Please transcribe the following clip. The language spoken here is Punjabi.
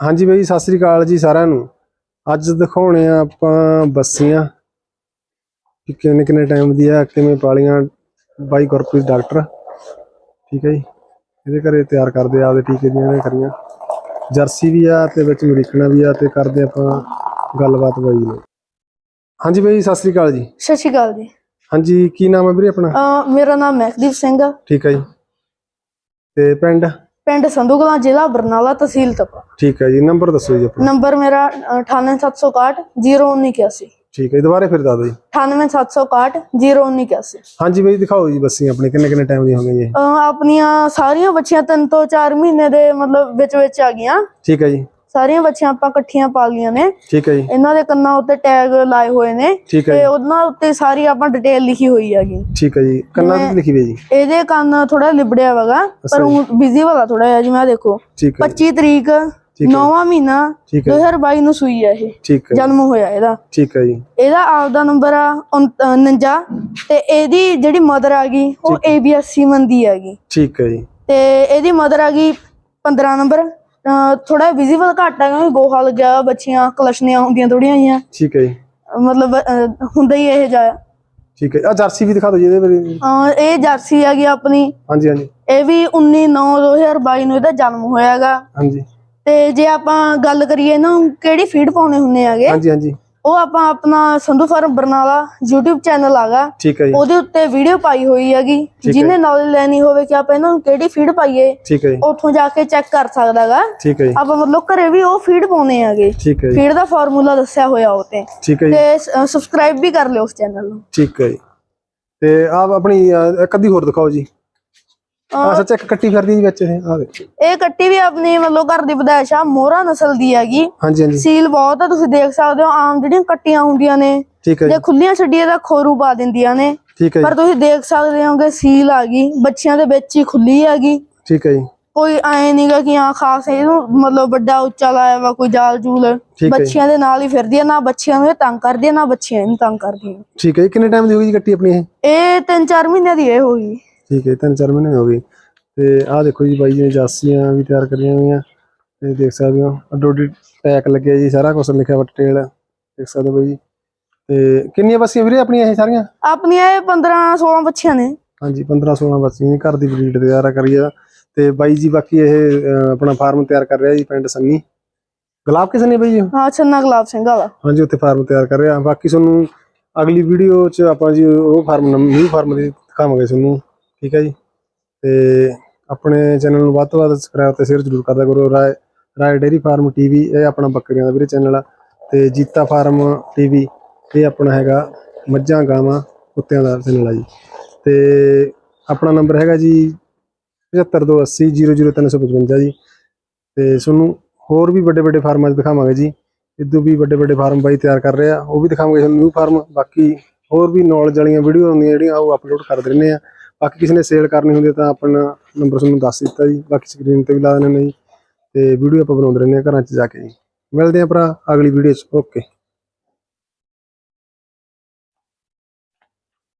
ਹਾਂਜੀ ਬਈ ਸਤਿ ਸ੍ਰੀ ਅਕਾਲ ਜੀ ਸਾਰਿਆਂ ਨੂੰ। ਅੱਜ ਦਿਖਾਉਣੇ ਆ ਆਪਾਂ ਬੱਸੀਆਂ। ਕਿ ਕਿੰਨੇ ਕਿੰਨੇ ਟਾਈਮ ਦੀ ਆ ਕਿਵੇਂ ਪਾਲੀਆਂ ਬਾਈ ਗੁਰਪ੍ਰੀਤ ਡਾਕਟਰ। ਠੀਕ ਹੈ ਜੀ। ਇਹਦੇ ਘਰੇ ਤਿਆਰ ਕਰਦੇ ਆ ਆਪਦੇ ਟੀਕੇ ਦੀਆਂ ਇਹਨੇ ਕਰੀਆਂ। ਜਰਸੀ ਵੀ ਆ ਤੇ ਵਿੱਚ ਅਮਰੀਕਨਾ ਵੀ ਆ ਤੇ ਕਰਦੇ ਆਪਾਂ ਗੱਲਬਾਤ ਬਾਈ ਨੇ ਹਾਂਜੀ ਬਈ ਸਤਿ ਸ੍ਰੀ ਅਕਾਲ ਜੀ। ਸਤਿ ਸ਼੍ਰੀ ਅਕਾਲ ਜੀ। ਹਾਂਜੀ ਕੀ ਨਾਮ ਹੈ ਵੀਰੇ ਆਪਣਾ? ਅਹ ਮੇਰਾ ਨਾਮ ਮਹਿਕਦੀਪ ਸਿੰਘ ਆ। ਠੀਕ ਹੈ ਜੀ। ਤੇ ਪਿੰਡ? ਪਿੰਡ ਸੰਧੂਕਲਾਂ ਜ਼ਿਲ੍ਹਾ ਬਰਨਾਲਾ ਤਹਿਸੀਲ ਤਪਾ। ਠੀਕ ਹੈ ਜੀ ਨੰਬਰ ਦੱਸੋ ਜੀ ਆਪਣਾ। ਨੰਬਰ ਮੇਰਾ 98761 01981 ਠੀਕ ਹੈ ਦੁਬਾਰੇ ਫਿਰ ਦੱਸ ਜੀ। 98761 01981 ਹਾਂਜੀ ਬਈ ਦਿਖਾਓ ਜੀ ਬੱਸੀਆਂ ਆਪਣੇ ਕਿੰਨੇ ਕਿੰਨੇ ਟਾਈਮ ਦੀਆਂ ਹੋ ਗਈਆਂ ਜੀ। ਆਪਣੀਆਂ ਸਾਰੀਆਂ ਬੱਚੀਆਂ ਤਿੰਨ ਤੋਂ 4 ਮਹੀਨੇ ਦੇ ਮਤਲਬ ਵਿੱਚ ਵਿੱਚ ਆ ਗਈਆਂ। ਠੀਕ ਹੈ ਜੀ। ਸਾਰੀਆਂ ਬੱਚੀਆਂ ਆਪਾਂ ਇਕੱਠੀਆਂ ਪਾ ਲਈਆਂ ਨੇ। ਠੀਕ ਹੈ ਜੀ। ਇਹਨਾਂ ਦੇ ਕੰਨਾਂ ਉੱਤੇ ਟੈਗ ਲਾਏ ਹੋਏ ਨੇ ਤੇ ਉਹਨਾਂ ਉੱਤੇ ਸਾਰੀ ਆਪਾਂ ਡਿਟੇਲ ਲਿਖੀ ਹੋਈ ਹੈਗੀ। ਠੀਕ ਹੈ ਜੀ। ਕੰਨਾਂ ਤੇ ਲਿਖੀ ਹੋਈ ਜੀ। ਇਹਦੇ ਕੰਨ ਥੋੜਾ ਲਿਬੜਿਆ ਵਗਾ ਪਰ ਬਿਜ਼ੀ ਵਾਲਾ ਥੋੜਾ ਜਿਹਾ ਜਿਵੇਂ ਆਹ ਦੇਖੋ। ਠੀਕ ਹੈ ਜੀ। 25 ਤਰੀਕ। 9ਵਾਂ ਮਹੀਨਾ ਠੀਕ ਹੈ 2022 ਨੂੰ ਸੂਈ ਆ ਇਹ। ਜਨਮ ਹੋਇਆ ਇਹਦਾ। ਠੀਕ ਹੈ ਜੀ। ਇਹਦਾ ਆਪਦਾ ਨੰਬਰ ਆ 49 ਤੇ ਇਹਦੀ ਜਿਹੜੀ ਮਦਰ ਆ ਗਈ ਉਹ ABS ਸੀਮਨ ਦੀ ਹੈਗੀ ਠੀਕ ਹੈ ਜੀ। ਤੇ ਇਹਦੀ ਮਦਰ ਆ ਗਈ 15 ਨੰਬਰ। ਥੋੜਾ ਵਿਜ਼ੀਬਲ ਘੱਟ ਆ ਕਿਉਂਕਿ ਗੋਹਾ ਲੱਗਿਆ ਬੱਚੀਆਂ ਕਲਸ਼ਨੀਆਂ ਹੁੰਦੀਆਂ ਥੋੜੀਆਂ ਜਿਹੀਆਂ। ਠੀਕ ਹੈ ਜੀ। ਮਤਲਬ ਅਹ, ਹੁੰਦਾ ਹੀ ਇਹ ਜਾ ਠੀਕ ਹੈ। ਆ ਜਰਸੀ ਵੀ ਦਿਖਾ ਦਿਓ ਜੀ ਇਹਦੇ ਬਾਰੇ। ਅਹ, ਇਹ ਜਰਸੀ ਹੈਗੀ ਆਪਣੀ। ਹਾਂਜੀ ਹਾਂਜੀ। ਇਹ ਵੀ 19 9 2022 ਨੂੰ ਇਹਦਾ ਜਨਮ ਹੋਇਆਗਾ ਹਾਂਜੀ। ਤੇ ਜੇ ਆਪਾਂ ਗੱਲ ਕਰੀਏ ਨਾ ਕਿਹੜੀ ਫੀਡ ਪਾਉਣੇ ਹੁੰਨੇ ਆਗੇ ਹਾਂਜੀ ਹਾਂਜੀ। ਉਹ ਆਪਾਂ ਆਪਣਾ Sandhu farm Barnala YouTube channel ਆਗਾ। ਠੀਕ ਹੈ ਜੀ। ਉਹਦੇ ਉੱਤੇ ਵੀਡੀਓ ਪਾਈ ਹੋਈ ਹੈਗੀ। ਜਿਹਨੇ ਨੌਲੇਜ ਲੈਣੀ ਹੋਵੇ ਕਿ ਆਪਾਂ ਇਹਨਾਂ ਨੂੰ ਕਿਹੜੀ ਫੀਡ ਪਾਈਏ ਠੀਕ ਹੈ ਜੀ। ਉੱਥੋਂ ਜਾ ਕੇ ਚੈੱਕ ਕਰ ਸਕਦਾਗਾ ਠੀਕ ਹੈ ਜੀ। ਆਪਾਂ ਮਤਲਬ ਘਰੇ ਵੀ ਉਹ ਫੀਡ ਪਾਉਨੇ ਆਗੇ ਠੀਕ ਹੈ ਜੀ। ਫੀਡ ਦਾ ਫਾਰਮੂਲਾ ਦੱਸਿਆ ਹੋਇਆ ਉਹ ਤੇ। ਠੀਕ ਹੈ ਜੀ। ਤੇ ਸਬਸਕ੍ਰਾਈਬ ਵੀ ਕਰ ਲਿਓ ਉਸ ਚੈਨਲ ਨੂੰ। ਠੀਕ ਹੈ ਜੀ। ਤੇ ਆਪ ਆਪਣੀ ਇੱਕ ਅੱਧੀ ਹੋਰ ਦਿਖਾਓ ਜੀ। ਆ ਸੱਚ ਇੱਕ ਕੱਟੀ ਫਿਰਦੀ ਜੀ ਵਿੱਚ ਇਹ ਆ ਦੇਖੋ ਇਹ ਕੱਟੀ ਵੀ ਆਪਣੀ ਮਤਲਬ ਘਰ ਦੀ ਵਿਦੇਸ਼ ਆ ਮੋਹਰਾ ਨਸਲ ਦੀ ਹੈਗੀ। ਹਾਂਜੀ ਹਾਂਜੀ। ਸੀਲ ਬਹੁਤ ਆ ਤੁਸੀਂ ਦੇਖ ਸਕਦੇ ਹੋ ਆਮ ਜਿਹੜੀਆਂ ਕੱਟੀਆਂ ਹੁੰਦੀਆਂ ਨੇ। ਠੀਕ ਹੈ ਜੇ। ਜੀ ਖੁੱਲੀਆਂ ਛੱਡੀਏ ਤਾਂ ਖੋਰੂ ਪਾ ਦਿੰਦੀਆਂ ਨੇ। ਠੀਕ ਹੈ ਪਰ ਜੀ ਤੁਸੀਂ ਦੇਖ ਸਕਦੇ ਹੋ ਕਿ ਸੀਲ ਆ ਗਈ ਬੱਚਿਆਂ ਦੇ ਵਿੱਚ ਹੀ ਖੁੱਲੀ ਹੈਗੀ। ਠੀਕ ਹੈ ਜੀ। ਕੋਈ ਐ ਨਹੀਂਗਾ ਕਿ ਆ ਖਾਸ ਇਹਨੂੰ ਮਤਲਬ ਵੱਡਾ ਉੱਚਾ ਲਾਇਆ ਵਾ ਕੋਈ ਜਾਲ ਜੂਲ। ਠੀਕ ਹੈ ਬੱਚਿਆਂ ਦੇ ਨਾਲ ਹੀ ਫਿਰਦੀ ਆ ਨਾ ਬੱਚਿਆਂ ਨੂੰ ਇਹ ਤੰਗ ਕਰਦੀ ਆ ਨਾ ਬੱਚਿਆਂ ਨੂੰ ਤੰਗ ਕਰਦੀ ਆ ਠੀਕ ਹੈ ਜੀ। ਕਿੰਨੇ ਟਾਈਮ ਦੀ ਹੋ ਗਈ ਜੀ ਕੱਟੀ ਆਪਣੀ ਇਹ? ਇਹ 3-4 ਮਹੀਨਿਆਂ ਦੀ ਇਹ ਹੋਈ। ਠੀਕ ਹੈ ਤਿੰਨ ਚਾਰ ਮਹੀਨੇ ਹੋ ਗਏ। ਤੇ ਆਹ ਦੇਖੋ ਜੀ ਬਾਈ ਜੀ ਜਾਸੀਆਂ ਵੀ ਤਿਆਰ ਕਰੀਆਂ ਹੋਈਆਂ ਤੇ ਦੇਖ ਸਕਦੇ ਹੋ ਅਡੋਡੀ ਟੈਕ ਲੱਗਿਆ ਜੀ ਸਾਰਾ ਕੁਝ ਲਿਖਿਆ ਵਾ ਡਿਟੇਲ ਦੇਖ ਸਕਦੇ ਹੋ ਬਾਈ ਜੀ। ਤੇ ਕਿੰਨੀਆਂ ਬੱਸੀਆਂ ਵੀਰੇ ਆਪਣੀਆਂ ਇਹ ਸਾਰੀਆਂ? ਆਪਣੀਆਂ ਇਹ 15-16 ਬੱਚਿਆਂ ਨੇ। ਹਾਂਜੀ 15 16 ਬੱਸੀਆਂ ਘਰ ਦੀ ਬਰੀਡ ਤਿਆਰ ਕਰੀ ਆ। ਤੇ ਬਾਈ ਜੀ ਬਾਕੀ ਇਹ ਆਪਣਾ ਫਾਰਮ ਤਿਆਰ ਕਰ ਰਿਹਾ ਜੀ ਪਿੰਡ ਸੰਨੀ। ਗੁਲਾਬ ਕਿਸ ਨੇ ਬਾਈ ਜੀ? ਹਾਂ ਛੰਨਾ ਗੁਲਾਬ ਸਿੰਘ ਵਾਲਾ। ਹਾਂਜੀ ਉੱਥੇ ਫਾਰਮ ਤਿਆਰ ਕਰ ਰਿਹਾ। ਬਾਕੀ ਤੁਹਾਨੂੰ ਅਗਲੀ ਵੀਡੀਓ 'ਚ ਆਪਾਂ ਜੀ ਉਹ ਫਾਰਮ ਨਿਊ ਫਾਰਮ ਦੀ ਦਿਖਾਵਾਂਗੇ ਤੁਹਾਨੂੰ। ਠੀਕ ਹੈ ਜੀ। ਤੇ ਆਪਣੇ ਚੈਨਲ ਨੂੰ ਵੱਧ ਤੋਂ ਵੱਧ ਸਬਸਕ੍ਰਾਈਬ ਤੇ ਸ਼ੇਅਰ ਜ਼ਰੂਰ ਕਰਦਾ ਕਰੋ। Rai Rai dairy farm TV, ਇਹ ਆਪਣਾ ਬੱਕਰੀਆਂ ਦਾ ਵੀਰੇ ਚੈਨਲ ਆ। ਤੇ ਜੀਤਾ ਫਾਰਮ ਟੀਵੀ, ਇਹ ਆਪਣਾ ਹੈਗਾ ਮੱਝਾਂ, ਗਾਵਾਂ, ਕੁੱਤਿਆਂ ਦਾ ਚੈਨਲ ਆ ਜੀ। ਤੇ ਆਪਣਾ ਨੰਬਰ ਹੈਗਾ ਜੀ 7528000355 ਜੀ। ਤੇ ਤੁਹਾਨੂੰ ਹੋਰ ਵੀ ਵੱਡੇ ਵੱਡੇ ਫਾਰਮਾਂ 'ਚ ਦਿਖਾਵਾਂਗੇ ਜੀ। ਇਦੋਂ ਵੀ ਵੱਡੇ ਵੱਡੇ ਫਾਰਮ ਬਾਈ ਤਿਆਰ ਕਰ ਰਹੇ ਆ। ਉਹ ਵੀ ਦਿਖਾਵਾਂਗੇ ਤੁਹਾਨੂੰ ਨਿਊ ਫਾਰਮ ਬਾਕੀ ਹੋਰ ਵੀ ਨੌਲੇਜ ਵਾਲੀਆਂ ਵੀਡੀਓ ਹੁੰਦੀਆਂ ਜਿਹੜੀਆਂ ਉਹ ਅਪਲੋਡ ਕਰਦੇ ਰਹਿੰਦੇ ਆ। ਬਾਕੀ ਕਿਸੇ ਨੇ ਸੇਲ ਕਰਨੀ ਹੁੰਦੀ ਤਾਂ ਆਪਣਾ ਨੰਬਰ ਤੁਹਾਨੂੰ ਦੱਸ ਦਿੱਤਾ ਜੀ। ਬਾਕੀ ਸਕਰੀਨ ਤੇ ਵੀ ਲਾ ਦਿੰਦੇ ਨੇ ਜੀ। ਤੇ ਵੀਡੀਓ ਆਪਾਂ ਬਣਾਉਂਦੇ ਰਹਿੰਦੇ ਆ ਘਰਾਂ 'ਚ ਜਾ ਕੇ ਜੀ। ਮਿਲਦੇ ਆ ਭਰਾ, ਅਗਲੀ ਵੀਡੀਓ 'ਚ। ਓਕੇ